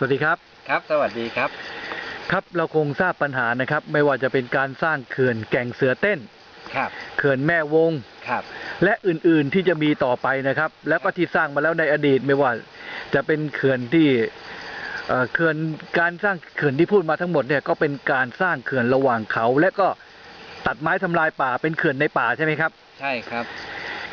สวัสดีครับ ครับ สวัสดีครับ ครับเราคงทราบปัญหานะครับ ไม่ว่าจะเป็นการสร้างเขื่อนแก่งเสือเต้น ครับ เขื่อนแม่วง ครับ และอื่นๆที่จะมีต่อไปนะครับ แล้วก็ที่สร้างมาแล้วในอดีตไม่ว่าจะเป็นเขื่อนที่เอ่อเขื่อนการสร้างเขื่อนที่พูดมาทั้งหมดเนี่ยก็เป็นการสร้างเขื่อนระหว่างเขา และก็ตัดไม้ทำลายป่าเป็นเขื่อนในป่าใช่ไหมครับ ใช่ครับ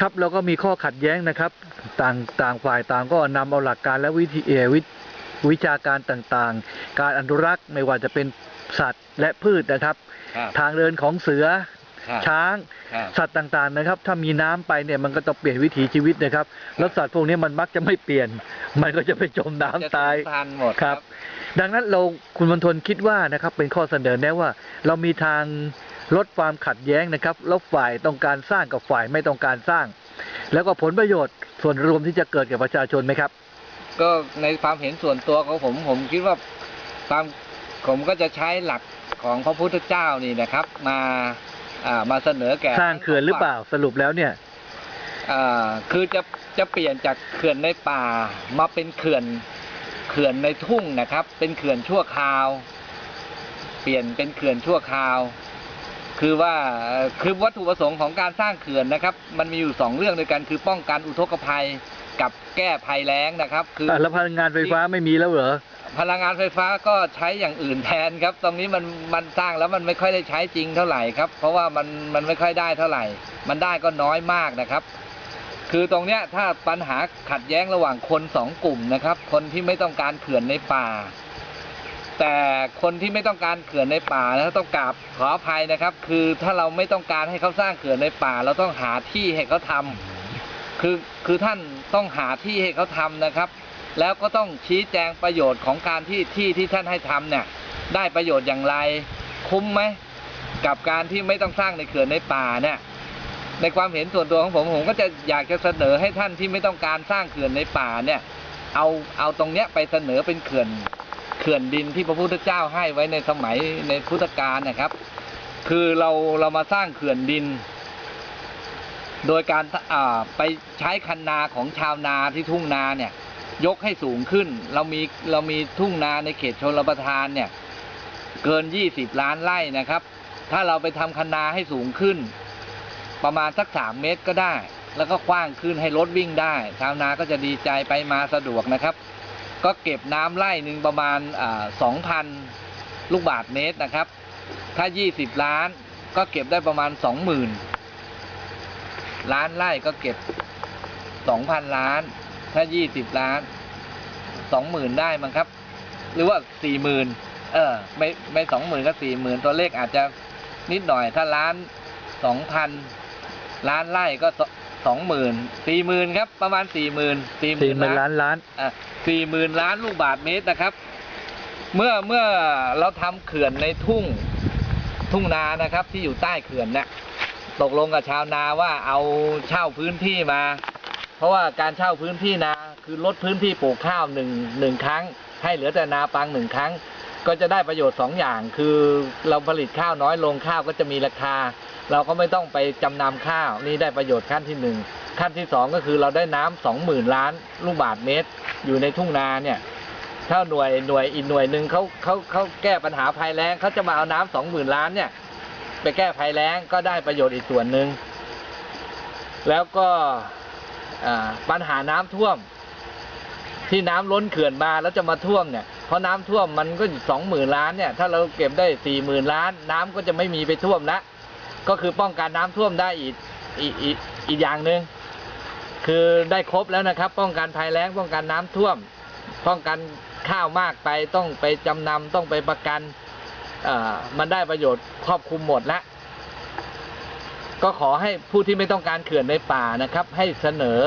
ครับแล้วก็มีข้อขัดแย้งนะครับ ต่างต่างฝ่ายต่างก็นำเอาหลักการและวิธีเอ่อวิ วิชาการต่างๆ การอนุรักษ์ไม่ว่าจะเป็นสัตว์และพืชนะครับ ครับทางเดินของเสือครับช้าง ครับสัตว์ต่างๆนะครับ ถ้ามีน้ำไปเนี่ยมันก็ต้องเปลี่ยนวิถีชีวิตนะครับแล้วสัตว์พวกนี้มันมักจะไม่เปลี่ยน มันก็จะไปจมน้ำจะตายสูญพันธุ์หมดครับ ดังนั้นเราคุณมณฑลคิดว่านะครับเป็นข้อเสนอแนะว่า เรามีทางลดความขัดแย้งนะครับแล้วฝ่ายต้องการสร้างกับฝ่ายไม่ต้องการสร้าง แล้วก็ผลประโยชน์ส่วนรวมที่จะเกิดกับประชาชนไหมครับ ก็ในความเห็นส่วนตัวของผม ผมคิดว่าความผมก็จะใช้หลักของพระพุทธเจ้านี่นะครับ มาอ่ามาเสนอแก่สร้างเขื่อนหรือเปล่าสรุปแล้วเนี่ยอ่าคือจะจะเปลี่ยนจากเขื่อนในป่า มาเป็นเขื่อนเขื่อนในทุ่งนะครับ เป็นเขื่อนชั่วคราว เปลี่ยนเป็นเขื่อนชั่วคราว คือว่าเอ่อคือวัตถุประสงค์ของการสร้างเขื่อนนะครับ มันมีอยู่สองเรื่องด้วยกันคือป้องกันอุทกภัย กับแก้ภัยแล้งนะครับ คืออะแล้วพลังงานไฟฟ้าไม่มีแล้วเหรอพลังงานไฟฟ้าก็ใช้อย่างอื่นแทนครับ ตรงนี้มันมันสร้างแล้วมันไม่ค่อยได้ใช้จริงเท่าไหร่ครับ เพราะว่ามันมันไม่ค่อยได้เท่าไหร่ มันได้ก็น้อยมากนะครับ คือตรงเนี้ยถ้าปัญหาขัดแย้งระหว่างคนสองกลุ่มนะครับ คนที่ไม่ต้องการเขื่อนในป่า แต่คนที่ไม่ต้องการเขื่อนในป่านะต้องกราบขออภัยนะครับ คือถ้าเราไม่ต้องการให้เขาสร้างเขื่อนในป่า เราต้องหาที่ให้เขาทำ คือคือท่านต้องหาที่ให้เขาทำนะครับ แล้วก็ต้องชี้แจงประโยชน์ของการที่ที่ที่ท่านให้ทำเนี่ยได้ประโยชน์อย่างไรคุ้มไหมกับการที่ไม่ต้องสร้างในเขื่อนในป่าเนี่ยในความเห็นส่วนตัวของผมผมก็จะอยากจะเสนอให้ท่านที่ไม่ต้องการสร้างเขื่อนในป่าเนี่ยเอาเอาตรงเนี้ยไปเสนอเป็นเขื่อนเขื่อนดินที่พระพุทธเจ้าให้ไว้ในสมัยในพุทธกาลนะครับ คือเราเรามาสร้างเขื่อนดิน โดยการไปใช้คันนาของชาวนาที่ทุ่งนาเนี่ยยกให้สูงขึ้น เรามีเรามีทุ่งนาในเขตชนประทานเนี่ยเกิน 20 ล้านไร่นะครับ ถ้าเราไปทำคันนาให้สูงขึ้น ประมาณสัก 3 เมตรก็ได้ แล้วก็กว้างขึ้นให้รถวิ่งได้ ชาวนาก็จะดีใจไปมาสะดวกนะครับ ก็เก็บน้ำไร่หนึ่งประมาณสองพันลูกบาทเมตรนะครับ ถ้า 20 ล้านก็เก็บได้ประมาณ 20,000 ล้านไร่ก็เก็บ2,000ล้าน ถ้า20ล้าน20,000ได้มั้งครับ หรือว่า40,000เออ ไม่ไม่20,000ก็40,000ตัวเลขอาจจะนิดหน่อยถ้าล้าน2,000ล้านไร่ก็20,000 40,000ครับ ประมาณ40,000สี่หมื่นล้านล้านสี่หมื่นล้านลูกบาทเมตรนะครับ เมื่อเมื่อเราทำเขื่อนในทุ่งทุ่งนานะครับ ที่อยู่ใต้เขื่อนเนี่ย ตกลงกับชาวนาว่าเอาเช่าพื้นที่มา เพราะว่าการเช่าพื้นที่นาคือลดพื้นที่ปลูกข้าวหนึ่งหนึ่งครั้ง ให้เหลือแต่นาปังหนึ่งครั้ง ก็จะได้ประโยชน์สองอย่าง คือเราผลิตข้าวน้อยลงข้าวก็จะมีราคา เราก็ไม่ต้องไปจำนำข้าวนี่ได้ประโยชน์ขั้นที่หนึ่งขั้นที่สองก็คือเราได้น้ำสองหมื่นล้านลูกบาทเมตร อยู่ในทุ่งนาเนี่ยถ้าหน่วยหน่วยอีกหน่วยหนึ่งเขาเขาเขาแก้ปัญหาภัยแล้งเขาจะมาเอาน้ำสองหมื่นล้านเนี่ย ไปแก้ภัยแล้งก็ได้ประโยชน์อีกส่วนหนึ่ง แล้วก็ปัญหาน้ำท่วม ที่น้ำล้นเขื่อนมาแล้วจะมาท่วมเนี่ยเพราะน้ำท่วมมันก็สองหมื่นล้านเนี่ย ถ้าเราเก็บได้สี่หมื่นล้าน น้ำก็จะไม่มีไปท่วมละก็คือป้องกันน้ำท่วมได้อีกอีกอีกอีกอย่างหนึ่งคือได้ครบแล้วนะครับ ป้องกันภัยแล้งป้องกันน้ำท่วม ป้องกันข้าวมากไปต้องไปจำนำต้องไปประกัน มันได้ประโยชน์ครอบคลุมหมดแล้วก็ขอให้ผู้ที่ไม่ต้องการเขื่อนในป่านะครับ ให้เสนอ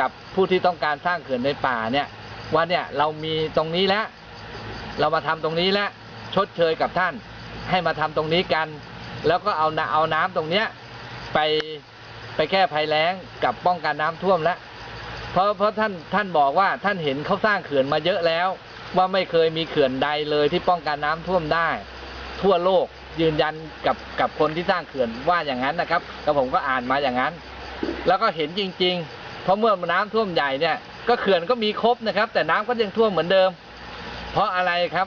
กับผู้ที่ต้องการสร้างเขื่อนในป่าเนี่ยว่าเนี่ยเรามีตรงนี้แล้วเรามาทำตรงนี้แล้วชดเชยกับท่าน ให้มาทำตรงนี้กัน แล้วก็เอาเอาน้ำตรงเนี้ยไปไปแก้ภัยแล้งกับป้องกันน้ำท่วมแล้วเพราะเพราะท่านท่านบอกว่าท่านเห็นเขาสร้างเขื่อนมาเยอะแล้ว ว่าไม่เคยมีเขื่อนใดเลยที่ป้องกันน้ำท่วมได้ ทั่วโลกยืนยันกับกับคนที่สร้างเขื่อนว่าอย่างนั้นนะครับแล้วผมก็อ่านมาอย่างนั้น แล้วก็เห็นจริง ๆ เพราะเมื่อน้ำท่วมใหญ่เนี่ย ก็เขื่อนก็มีครบนะครับ แต่น้ำก็ยังท่วมเหมือนเดิม เพราะอะไรครับ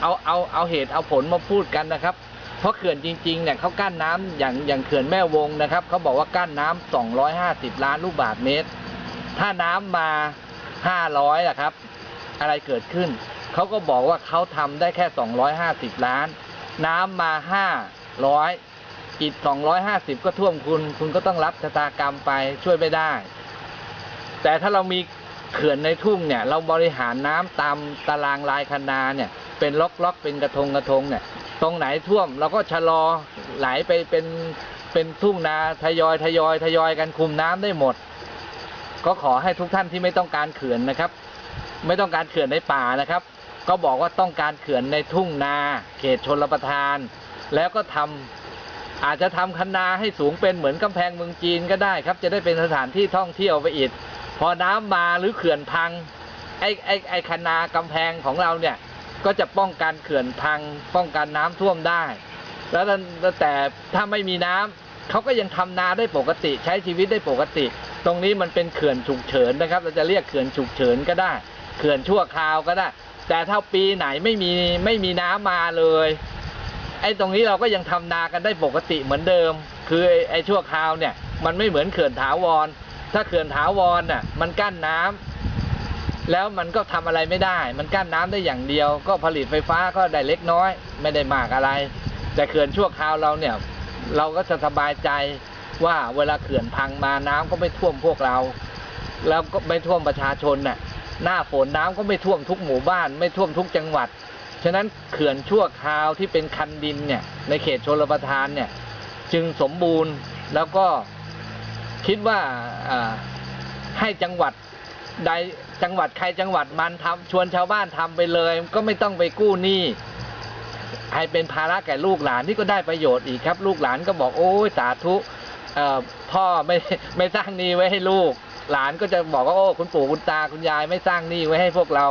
เอาเอาเอาเหตุเอาผลมาพูดกันนะครับ เพราะเขื่อนจริงๆเนี่ยเขากั้นน้ำอย่างอย่างเขื่อนแม่วงนะครับเขาบอกว่ากั้นน้ำ250 ล้านลูกบาศก์เมตร ถ้าน้ำมา 500อะครับ อะไรเกิดขึ้น เขาก็บอกว่าเขาทำได้แค่ 250 ล้าน น้ำมา 500อีก250 ก็ท่วมคุณ คุณก็ต้องรับชะตากรรมไปช่วยไม่ได้ แต่ถ้าเรามีเขื่อนในทุ่งเนี่ย เราบริหารน้ำตามตารางลายคันนาเนี่ย เป็นล็อกๆ เป็นกระทงกระทงเนี่ย ตรงไหนท่วมเราก็ชะลอไหลไปเป็นเป็นทุ่งนาทยอยทยอยทยอยกันคุมน้ำได้หมด ก็ขอให้ทุกท่านที่ไม่ต้องการเขื่อนนะครับ ไม่ต้องการเขื่อนในป่านะครับ ก็บอกว่าต้องการเขื่อนในทุ่งนาเขตชนรับประทาน แล้วก็ทำอาจจะทำคันนาให้สูงเป็นเหมือนกำแพงเมืองจีนก็ได้ครับ จะได้เป็นสถานที่ท่องเที่ยวไปอีกพอน้ำมาหรือเขื่อนพังไอ้ไอ้ไอ้คันนากำแพงของเราเนี่ยก็จะป้องกันเขื่อนพัง ป้องกันน้ำท่วมได้ แล้วแต่แต่ถ้าไม่มีน้ำเขาก็ยังทำนาได้ปกติใช้ชีวิตได้ปกติ ตรงนี้มันเป็นเขื่อนฉุกเฉินนะครับ เราจะเรียกเขื่อนฉุกเฉินก็ได้ เขื่อนชั่วคราวก็ได้ แต่ถ้าปีไหนไม่มีไม่มีน้ำมาเลย ไอ้ตรงนี้เราก็ยังทำนากันได้ปกติเหมือนเดิม คือไอ้ชั่วคราวเนี่ย มันไม่เหมือนเขื่อนถาวร ถ้าเขื่อนถาวรน่ะมันกั้นน้ำแล้วมันก็ทำอะไรไม่ได้ มันกั้นน้ำได้อย่างเดียว ก็ผลิตไฟฟ้าก็ได้เล็กน้อย ไม่ได้มากอะไร แต่เขื่อนชั่วคราวเราเนี่ย เราก็จะสบายใจว่าเวลาเขื่อนพังมาน้ำก็ไม่ท่วมพวกเรา แล้วก็ไม่ท่วมประชาชนน่ะ หน้าฝนน้ำก็ไม่ท่วมทุกหมู่บ้านไม่ท่วมทุกจังหวัด ฉะนั้นเขื่อนชั่วคราวที่เป็นคันดินเนี่ยในเขตชลประทานเนี่ยจึงสมบูรณ์แล้วก็คิดว่าให้จังหวัดใดจังหวัดใครจังหวัดมันทำชวนชาวบ้านทำไปเลย ก็ไม่ต้องไปกู้หนี้ให้เป็นภาระแก่ลูกหลานที่ก็ได้ประโยชน์อีกครับ ลูกหลานก็บอกโอ้ยสาธุพ่อไม่ไม่สร้างหนี้ไว้ให้ลูก หลานก็จะบอกว่าโอ้คุณปู่คุณตาคุณยายไม่สร้างหนี้ไว้ให้พวกเรา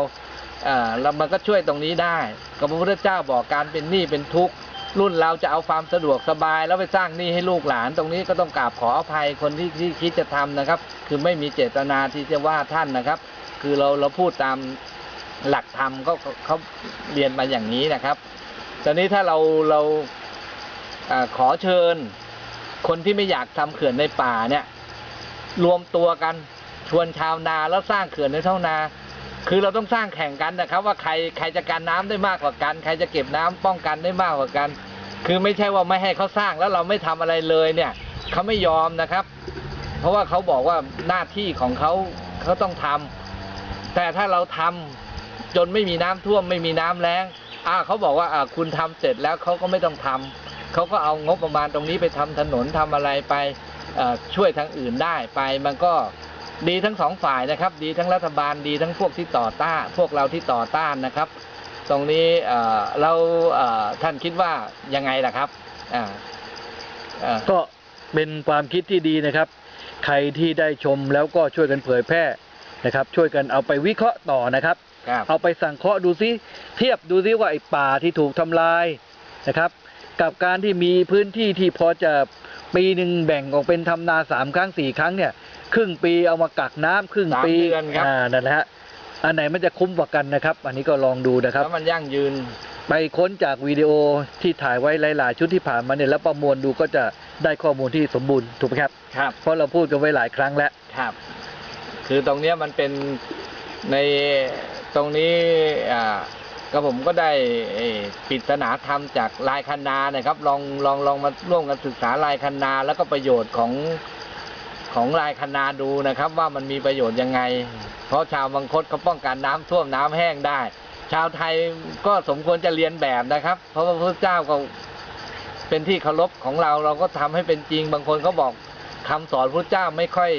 เอ่อแล้วมันก็ช่วยตรงนี้ได้ก็พระพุทธเจ้าบอกการเป็นหนี้เป็นทุกข์รุ่นเราจะเอาความสะดวกสบาย แล้วไปสร้างหนี้ให้ลูกหลาน ตรงนี้ก็ต้องกราบขออภัยคนที่ที่คิดจะทำนะครับ คือไม่มีเจตนาที่จะว่าท่านนะครับ คือเราเราพูดตามหลักธรรมก็เขาเรียนมาอย่างนี้นะครับ ตอนนี้ถ้าเราเราอขอเชิญ คนที่ไม่อยากทำเขื่อนในป่าเนี่ย รวมตัวกันชวนชาวนาแล้วสร้างเขื่อนในท้องนา คือเราต้องสร้างแข่งกันนะครับ ว่าใครใครจะกันน้ำได้มากกว่ากัน ใครจะเก็บน้ำป้องกันได้มากกว่ากัน คือไม่ใช่ว่าไม่ให้เขาสร้างแล้วเราไม่ทำอะไรเลยเนี่ยเขาไม่ยอมนะครับ เพราะว่าเขาบอกว่าหน้าที่ของเขาเขาต้องทำแต่ถ้าเราทำจนไม่มีน้ำท่วมไม่มีน้ำแล้งอ่าเขาบอกว่าอ่าคุณทำเสร็จแล้วเขาก็ไม่ต้องทำเขาก็เอางบประมาณตรงนี้ไปทำถนนทำอะไรไป ช่วยทางอื่นได้ไปมันก็ดีทั้งสองฝ่ายนะครับ ดีทั้งรัฐบาลดีทั้งพวกที่ต่อต้านพวกเราที่ต่อต้านนะครับ ตรงนี้เอ่อเราเอ่อท่านคิดว่ายังไงล่ะครับอ่าเอ่อก็เป็นความคิดที่ดีนะครับ ใครที่ได้ชมแล้วก็ช่วยกันเผยแพร่นะครับ ช่วยกันเอาไปวิเคราะห์ต่อนะครับครับเอาไปสั่งเคราะห์ดูซิเทียบดูซิว่าไอ้ป่าที่ถูกทำลายนะครับ กับการที่มีพื้นที่ที่พอจะ ปีหนึ่งแบ่งออกเป็นทำนาสามครั้งสี่ครั้งเนี่ย ครึ่งปีเอามากักน้ำครึ่งปีสามเดือนครับ อ่านั่นแหละฮะอันไหนมันจะคุ้มกว่ากันนะครับ อันนี้ก็ลองดูนะครับ แล้วมันยั่งยืน ไปค้นจากวิดีโอที่ถ่ายไว้หลาย ๆ ชุดที่ผ่านมาเนี่ยแล้วประมวลดูก็จะได้ข้อมูลที่สมบูรณ์ถูกไหมครับ ครับ เพราะเราพูดกันไว้หลายครั้งแล้ว ครับ คือตรงเนี้ยมันเป็นในตรงนี้อ่า ก็ผมก็ได้ปริศนาธรรมจากลายคันนานะครับ ลองลองลองมาร่วมกันศึกษาลายคันนา แล้วก็ประโยชน์ของของลายคันนาดูนะครับ ว่ามันมีประโยชน์ยังไง เพราะชาวบางคตเขาป้องกันน้ำท่วมน้ำแห้งได้ ชาวไทยก็สมควรจะเรียนแบบนะครับ เพราะว่าพระเจ้าก็เป็นที่เคารพของเราเราก็ทำให้เป็นจริงบางคนเขาบอกคำสอนพระเจ้าไม่ค่อย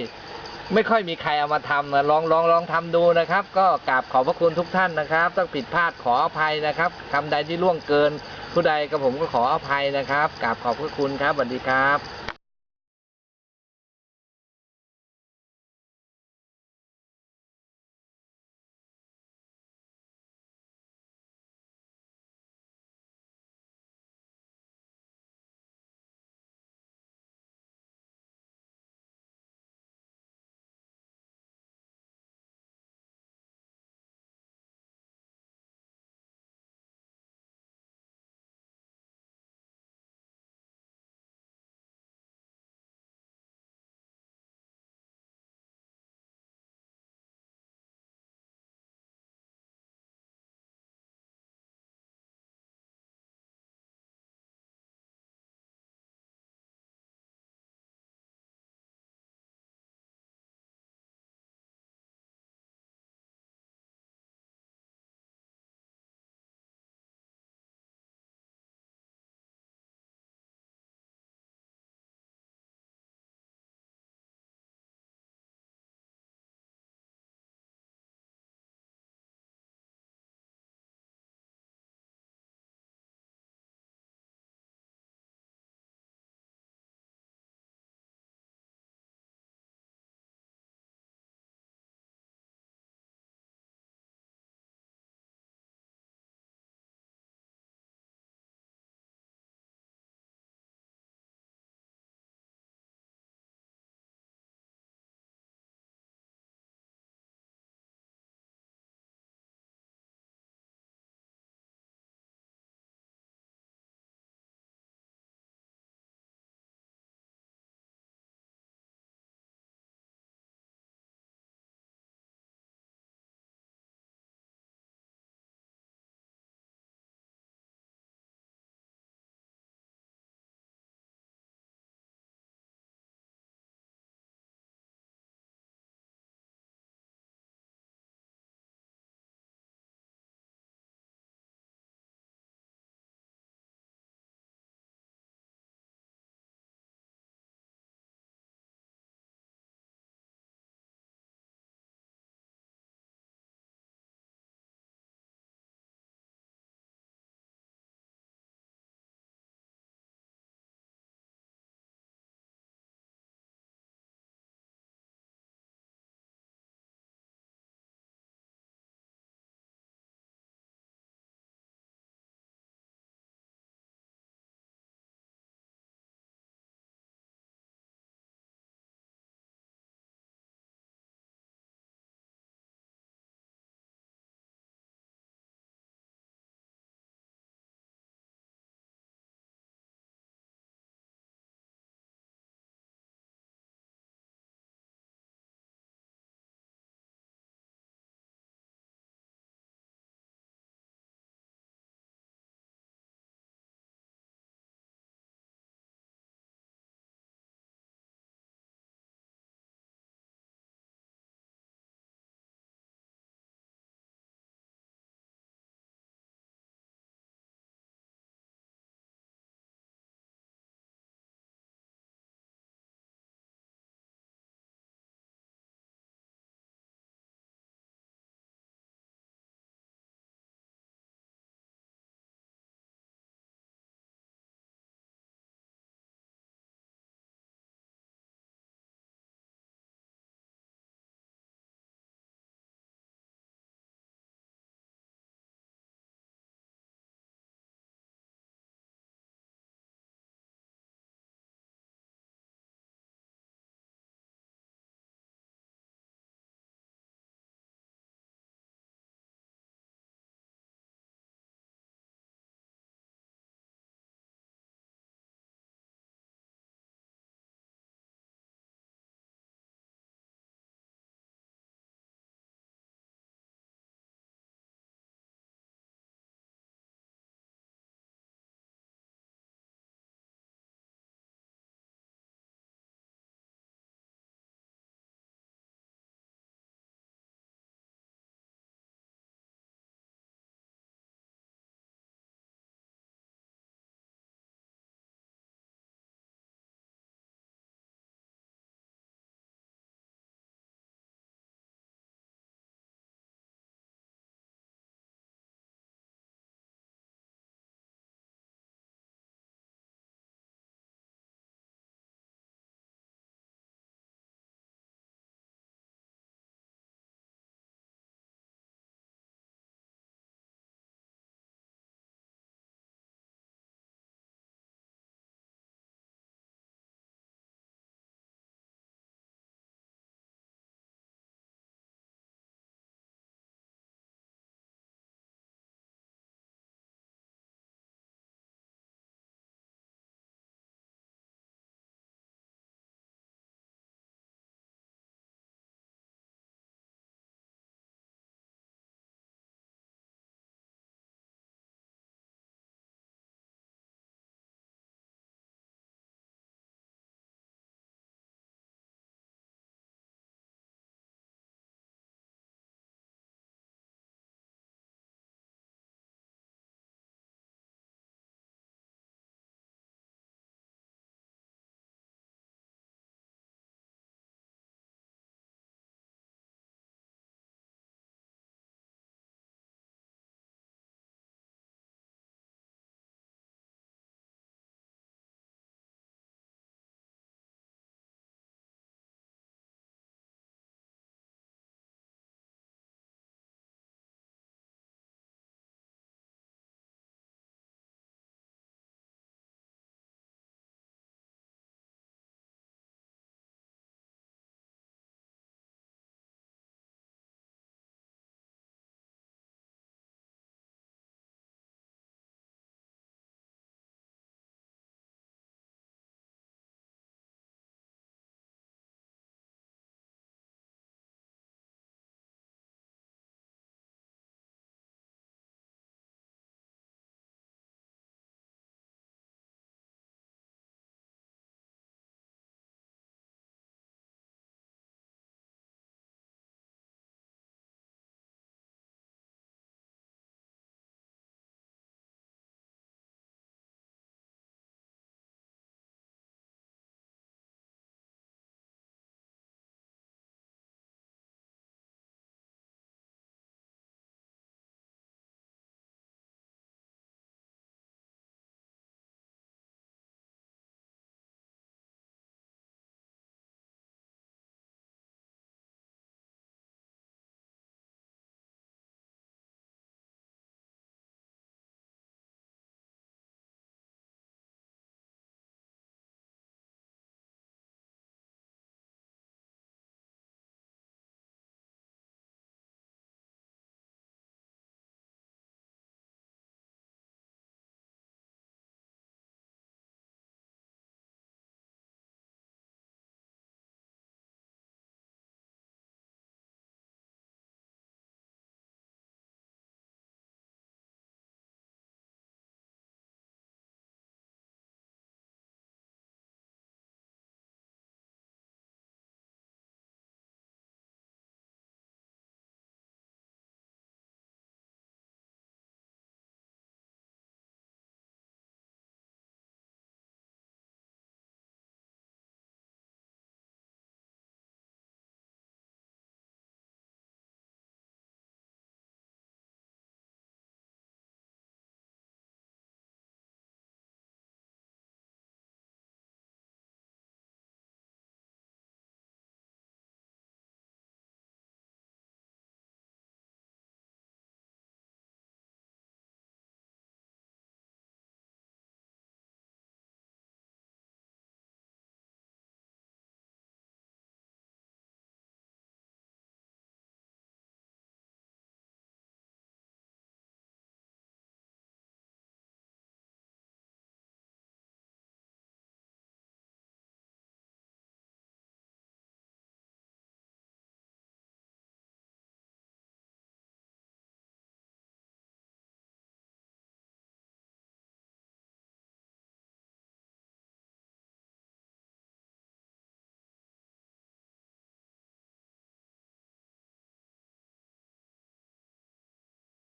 ไม่ค่อยมีใครเอามาทำนะลองลองลองทำดูนะครับ ก็กราบขอบพระคุณทุกท่านนะครับ ต้องผิดพลาดขออภัยนะครับคำใดที่ล่วงเกิน ผู้ใดกับผมก็ขออภัยนะครับกราบขอบพระคุณครับสวัสดีครับ